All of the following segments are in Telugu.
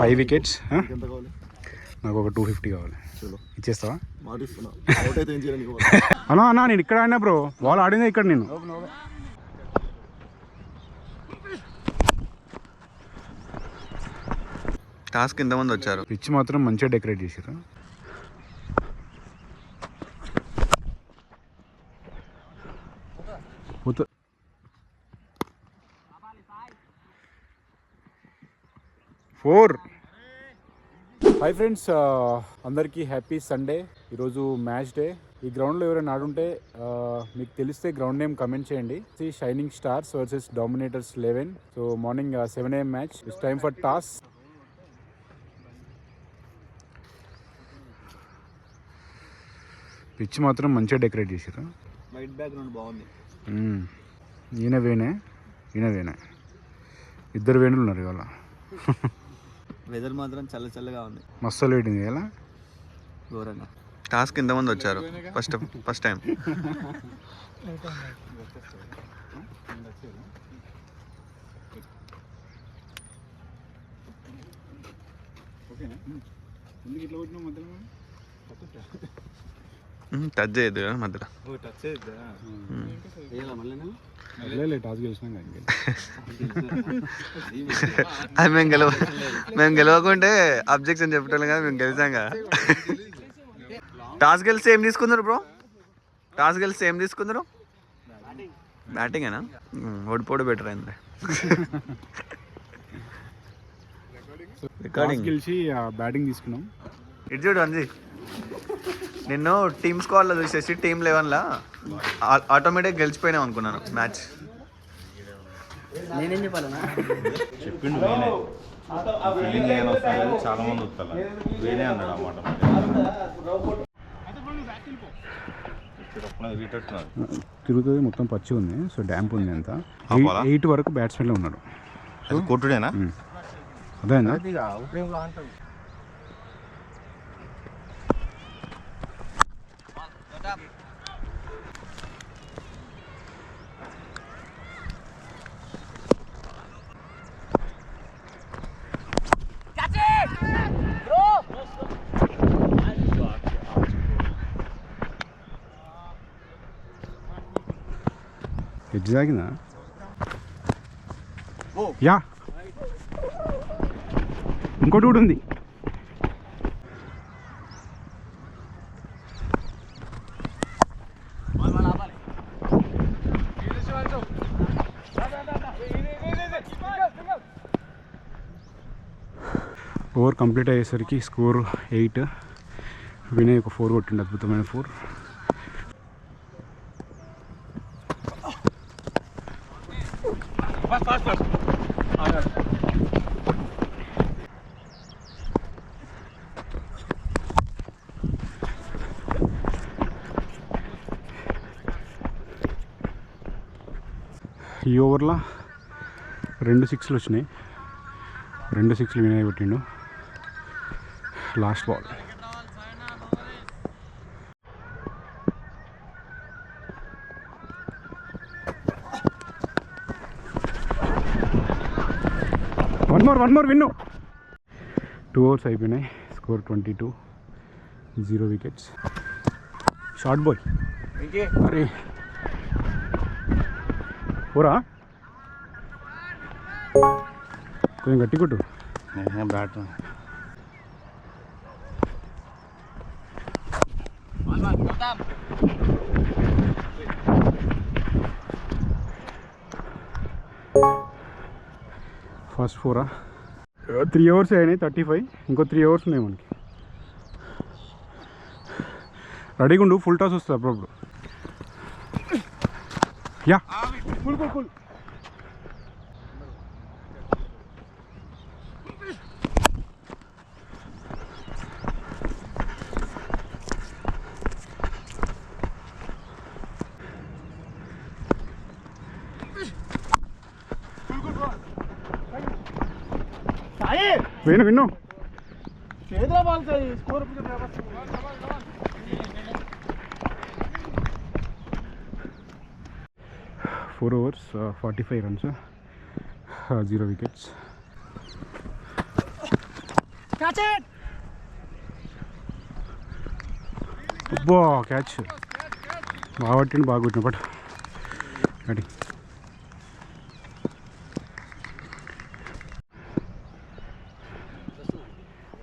ఫైవ్ వికెట్స్ నాకు ఒక టూ ఫిఫ్టీ కావాలి. ఇచ్చేస్తావా? మాటిస్తున్నా అవుట్ అయితే ఏం చేయడానికి అన్నా అన్నా నేను ఇక్కడ ఆడినా బ్రో బాల్ ఆడిందే ఇక్కడ నేను. టాస్క్ ఇంతమంది వచ్చారు? పిచ్ మాత్రం మంచిగా డెకరేట్ పోత ఫోర్. హాయ్ ఫ్రెండ్స్ అందరికీ హ్యాపీ సండే ఈరోజు మ్యాచ్ డే ఈ గ్రౌండ్లో ఎవరైనా ఆడుంటే ఆ, మీకు తెలిస్తే గ్రౌండ్ నేమ్ కమెంట్ చేయండి. Shining stars versus dominators eleven so morning seven AM match it's time for toss pitch మాత్రం మంచిగా డెకరేట్ చేసారు వైట్ బ్యాక్గ్రౌండ్ బాగుంది. ఈయన వేనే ఈయన వేనే ఇద్దరు వేణులు ఉన్నారు ఇవాళ. వెదర్ మాత్రం చల్ల చల్లగా ఉంది. మస్తు లేటింది ఇలా ఘోరంగా. టాస్క్ ఇంతమంది వచ్చారు. ఫస్ట్ ఫస్ట్ టైం ఓకేనా? ఎందుకు ఇట్లా కొట్టినావు మధ్యలో. టచ్ చేయదు కదా మధ్యలో టచ్ చేద్దా అది మేము గెలవ మేము గెలవకుంటే అబ్జెక్షన్ చెప్పటం కదా మేము గెలిచాం కదా. టాస్ గెలిస్తే ఏం తీసుకుందరు బ్రో టాస్ గెలిస్తే ఏం తీసుకుందరు బ్యాటింగేనా ఓడిపోడు బెటర్ అయింది రికార్డింగ్ గెలిచి బ్యాటింగ్ తీసుకున్నాం. ఇటు చూడు అంజీ. నిన్ను టీమ్ స్క్వాడ్లో చూసేసి టీమ్ లెవెన్లో ఆటోమేటిక్ గెలిచిపోయినాం అనుకున్నాను మ్యాచ్ నేనేం చెప్పాలన్నా? చెప్పిండు ఫీలింగ్ ఏమైనా వస్తుంది? చాలా మంది వస్తారు? వేనే అన్నాడు అన్నమాట తిరుగుతుంది మొత్తం పచ్చి ఉంది సో డ్యాంప్ ఉంది అంతా? ఎయిట్ వరకు బ్యాట్స్మెన్లో ఉన్నారు అది కొట్టుడేనా? అదేనా తాగిందా యా ఇంకోటి కూడా ఉంది. ఓవర్ కంప్లీట్ అయ్యేసరికి స్కోర్ ఎయిట్ వినయ్ ఒక ఫోర్ కొట్టిండు అద్భుతమైన ఫోర్ ఈ ఓవర్లో రెండు సిక్స్లు వచ్చినాయి. రెండు సిక్స్లు వినయ్ కొట్టిండు last ball one more one more Vinnu. Two overs అయిపోయినాయి. Score twenty two zero wickets short boy అరే. పోరా. కొంచెం గట్టి కొట్టు. బ్యాట్. ఫస్ట్ ఫోరా త్రీ అవర్స్ అయినాయి థర్టీ ఫైవ్ ఇంకో త్రీ అవర్స్ ఉన్నాయి మనకి. రెడీగా ఉండు ఫుల్ టాస్ వస్తుంది అప్పుడప్పుడు. Yeah full full full Venu Vinnu four overs forty five runs zero wickets అబ్బా క్యాచ్ బాగా పట్టిండు బాగా కొట్టిన బట్ అడి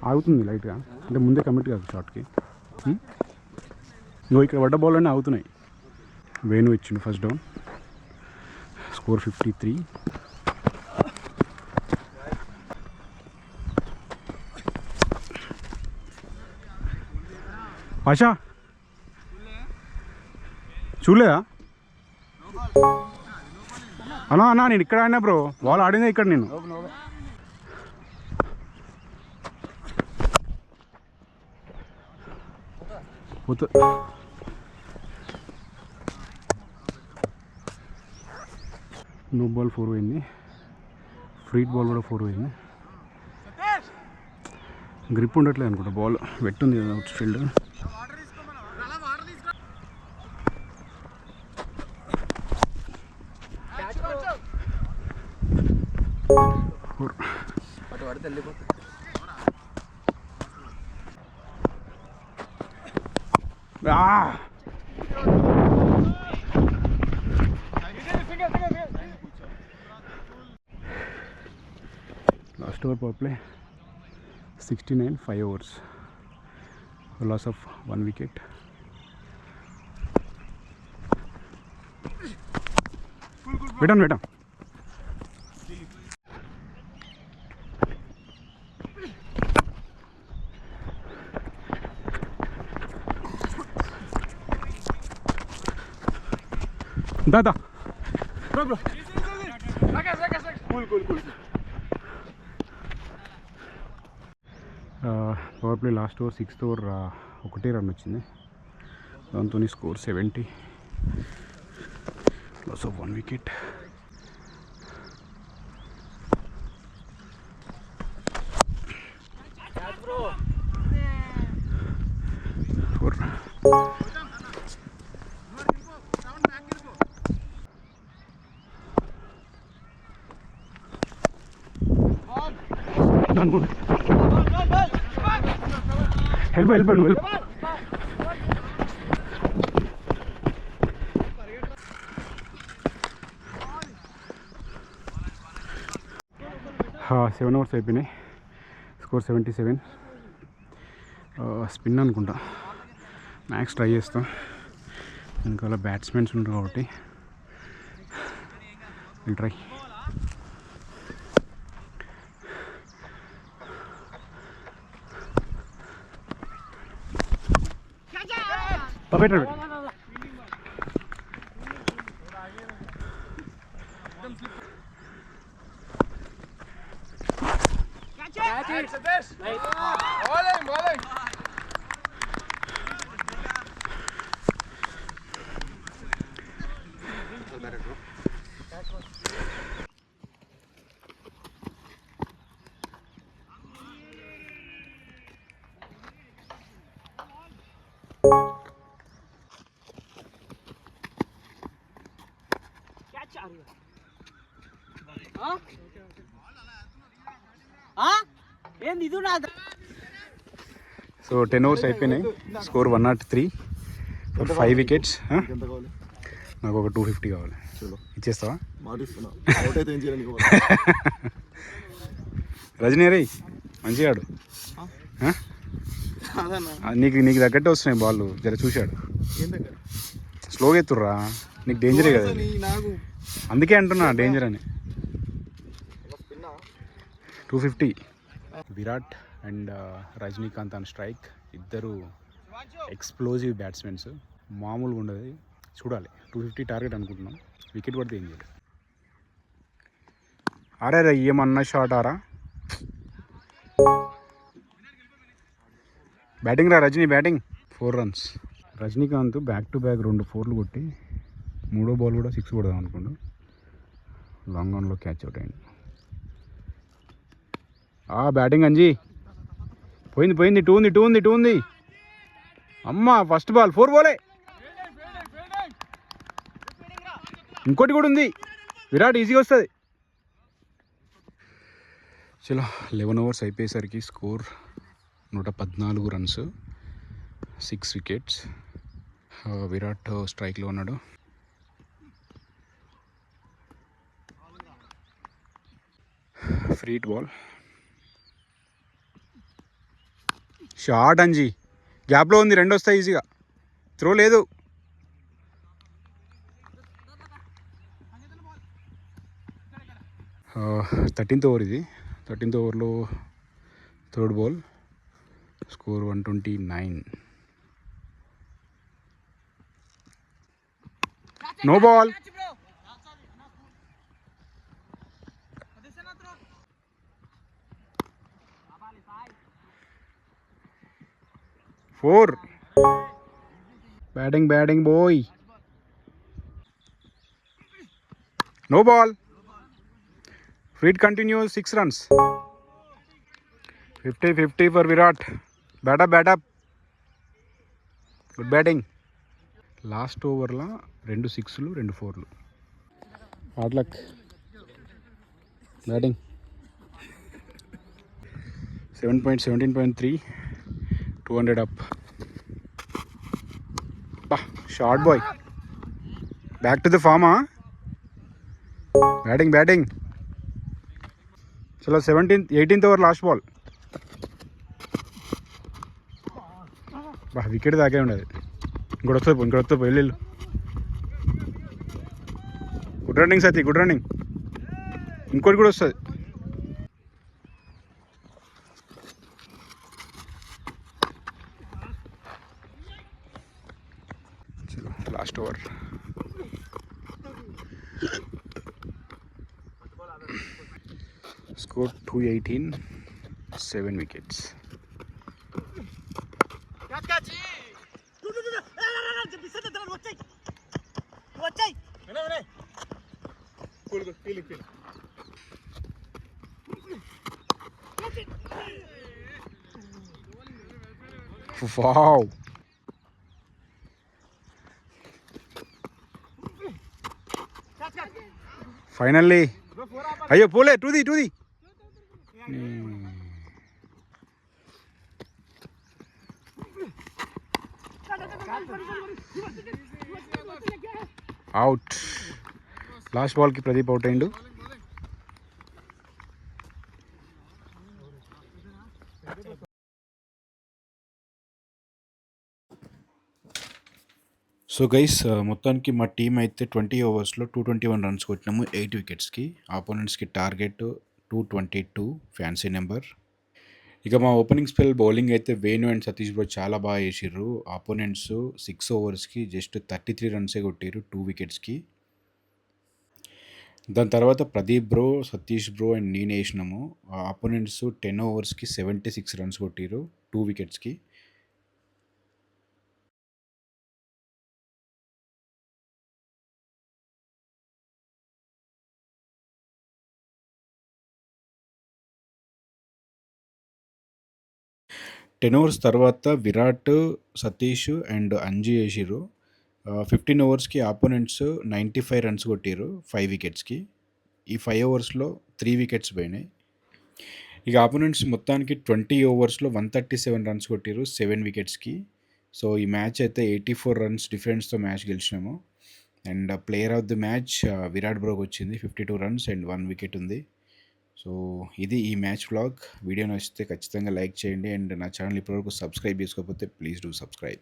ఆగుతుంది లైట్గా. అంటే ముందే కమిట్ కాదు షార్ట్కి హ్మ్? ఇగో ఇక్కడ పడ్డ బాల్ అన్నీ ఆగుతున్నాయి. వేణు ఇచ్చిండు first down four fifty three. ASHA చూడలేదా? అన్నా అన్నా నేను ఇక్కడ ఆడినా బ్రో. బాల్ ఆడిందే ఇక్కడ నేను. పోతా. నో బాల్ ఫోర్ పోయింది ఫ్రీట్ బాల్ కూడా ఫోర్ పోయింది గ్రిప్ ఉండట్లేదు అనుకుంటా బాల్ వెట్టుంది కదా out field Ah! Last over power play 69 5 overs. Loss of one wicket. Wait on, wait on. Da, da. Power play last over sixth over ఒకటే రన్ వచ్చింది. దాంతో score seventy loss of one wicket four help help seven overs అయిపోయినాయి. స్కోర్ సెవెంటీ సెవెన్ స్పిన్ అనుకుంటా. మ్యాక్స్ ట్రై చేస్తాం. వెనకాల బ్యాట్స్మెన్స్ ఉంటారు కాబట్టి. Try Oh, wait a minute. Catch it! Catch it! Bowling, bowling! Not bad, bro. ఏంది ఇది నా సో టెన్ ఓవర్స్ అయిపోయినాయి. Score one nought three five wickets నాకు ఒక టూ ఫిఫ్టీ కావాలి. చలో ఇచ్చేస్తావా? మాటిస్తున్నా అవుట్ అయితే ఏం చేయాలి నీకు రజనీ రే మంచిగా ఆడు నీకు నీకు తగ్గట్టే వస్తున్నాయి బాల్ జర చూశాడు. ఏం దగ్గర? స్లోగా ఎత్తుర్రా. నీకు డేంజరే కదా అందుకే అంటున్నా డేంజర్ అని. Two fifty. Virat and uh, Rajinikanth and strike ఇద్దరు ఎక్స్ప్లోజివ్ బ్యాట్స్మెన్స్ మామూలుగా ఉండదు. చూడాలి. టూ ఫిఫ్టీ టార్గెట్ అనుకుంటున్నాం. వికెట్ పడితే ఏం చేయాలి? అరే రా ఏమన్నా షాట్ ఆరా? బ్యాటింగ్ రా Rajini batting four runs Rajinikanth back to back రెండు ఫోర్లు కొట్టి మూడో బాల్ కూడా సిక్స్ కొడదాం అనుకోండు లాంగ్ ఆన్లో క్యాచ్ అవుట్ అయింది. బ్యాటింగ్ అంజీ. పోయింది పోయింది టూ ఉంది టూ ఉంది టూ ఉంది. అమ్మ ఫస్ట్ బాల్ ఫోర్ బోలే ఇంకోటి కూడా ఉంది. విరాట్ ఈజీగా వస్తుంది. చలో లెవెన్ అవర్స్ అయిపోయేసరికి స్కోర్ నూట పద్నాలుగు రన్స్ సిక్స్ వికెట్స్ విరాట్ స్ట్రైక్లో ఉన్నాడు. Free hit ball short Anji. గ్యాప్లో ఉంది రెండు వస్తాయి ఈజీగా. త్రో లేదు. థర్టీన్త్ ఓవర్ ఇది. థర్టీన్త్ ఓవర్లో third ball. Score one twenty nine. No ball. Four. Batting batting boy. No ball. Free hit continues six runs. Fifty fifty for Virat. Bat up bat up good batting. Last ఓవర్లో రెండు సిక్స్లు రెండు ఫోర్లు. Hard luck. Batting. Seven point seventeen point three. Two hundred up. బా short boy. Back to the Fama? Batting batting. చలో seventeenth eighteenth over last ball. బా వికెట్ దాకే ఉండదు. ఇంకోటి వస్తుంది ఇంకోటి వస్తుంది వెళ్ళి. Good running Sati good running. ఇంకోటి కూడా వస్తుంది. scored 218, 7 wickets. Wow. Finally. Ayo, pull it, to the, to the. Out last Balki Pradeep out అయిండు. సో గైస్ uh, మొత్తానికి మా టీం అయితే ట్వంటీ ఓవర్స్లో టూ ట్వంటీ వన్ రన్స్ కొట్టినాము ఎయిట్ వికెట్స్కి ఆపోనెంట్స్కి target two twenty two fancy number. ఇక మా ఓపెనింగ్ స్పెల్ బౌలింగ్ అయితే వేణు అండ్ సతీష్ బ్రో చాలా బాగా చేసిర్రు. ఆపోనెంట్స్ సిక్స్ ఓవర్స్కి జస్ట్ థర్టీ త్రీ రన్సే కొట్టిర్రు టూ వికెట్స్కి. దాని తర్వాత Pradeep bro Satish bro and నేను వేసినాము. ఆపోనెంట్స్ టెన్ ఓవర్స్కి సెవెంటీ సిక్స్ రన్స్ కొట్టిర్రు టూ వికెట్స్కి. టెన్ ఓవర్స్ తర్వాత విరాట్ సతీష్ అండ్ అంజీ వేసిర్రు. ఫిఫ్టీన్ ఓవర్స్కి ఆపోనెంట్స్ నైంటీ ఫైవ్ రన్స్ కొట్టిర్రు ఫైవ్ వికెట్స్కి ఈ ఫైవ్ ఓవర్స్లో త్రీ వికెట్స్ పోయినాయి. ఇక ఆపోనెంట్స్ మొత్తానికి ట్వంటీ ఓవర్స్లో వన్ థర్టీ సెవెన్ రన్స్ కొట్టిర్రు సెవెన్ వికెట్స్కి సో ఈ మ్యాచ్ అయితే ఎయిటీ ఫోర్ రన్స్ డిఫరెన్స్తో match గెలిచినాము. And player of the match Virat broke వచ్చింది fifty two runs and one wicket ఉంది. సో ఇది ఈ మ్యాచ్ వ్లాగ్. వీడియో నచ్చితే ఖచ్చితంగా లైక్ చేయండి అండ్ నా ఛానల్ ఇప్పటివరకు సబ్స్క్రైబ్ చేసుకోకపోతే ప్లీజ్ డూ సబ్స్క్రైబ్.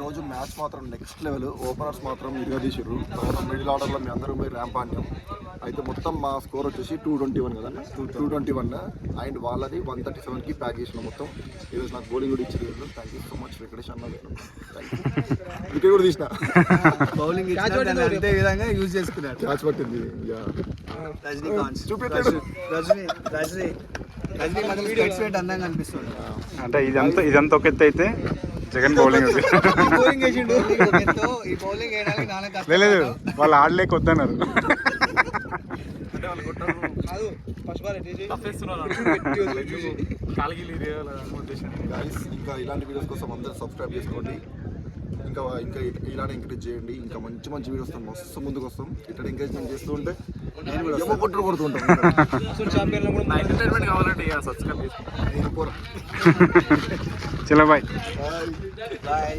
ఈ రోజు మ్యాచ్ మాత్రం నెక్స్ట్ లెవెల్ ఓపెనర్స్ మాత్రం ఇదిగా తీసిర్రు తర్వాత మిడిల్ ఆర్డర్లో మీ అందరూ పోయి ర్యాంప్ ఆడినాం. అయితే మొత్తం మా స్కోర్ వచ్చేసి టూ ట్వంటీ వన్ కదా? టూ ట్వంటీ వన్ అండ్ వాళ్ళది వన్ థర్టీ సెవెన్కి ప్యాక్ చేసినాం మొత్తం. ఈరోజు నాకు బౌలింగ్ కూడా ఇచ్చారు వీళ్ళు. Thank you so much Venkatesh అన్న వికెట్ కూడా తీసిన. బౌలింగ్ అంతే విధంగా యూజ్ చేసుకున్నాడు. క్యాచ్ పట్టింది. చూపెట్టాడు. రజనీ రజనీ. అందంగా అనిపిస్తుంది. అంటే ఇదంతా ఇదంతా ఒక ఎత్తు అయితే జగన్ బౌలింగ్ లేదు వాళ్ళు ఆడలేక వద్దన్నారు. గైస్ ఇంకా ఇలాంటి వీడియోస్ కోసం అందరూ సబ్స్క్రైబ్ చేసుకోండి. ఇంకా ఇంకా ఇలానే ఎంకరేజ్ చేయండి. ఇంకా మంచి మంచి వీడియోస్ మస్తు ముందుకు వస్తాం. ఇట్లా ఎంకరేజ్మెంట్ చేస్తూ ఉంటే ఏమో కొట్టుడు కొడుతుంటాం. ఎంటర్టైన్మెంట్ కావాలంటే ఇక సబ్స్క్రైబ్ చేసుకోండి నేను పోరా. చలో బాయ్. బాయ్.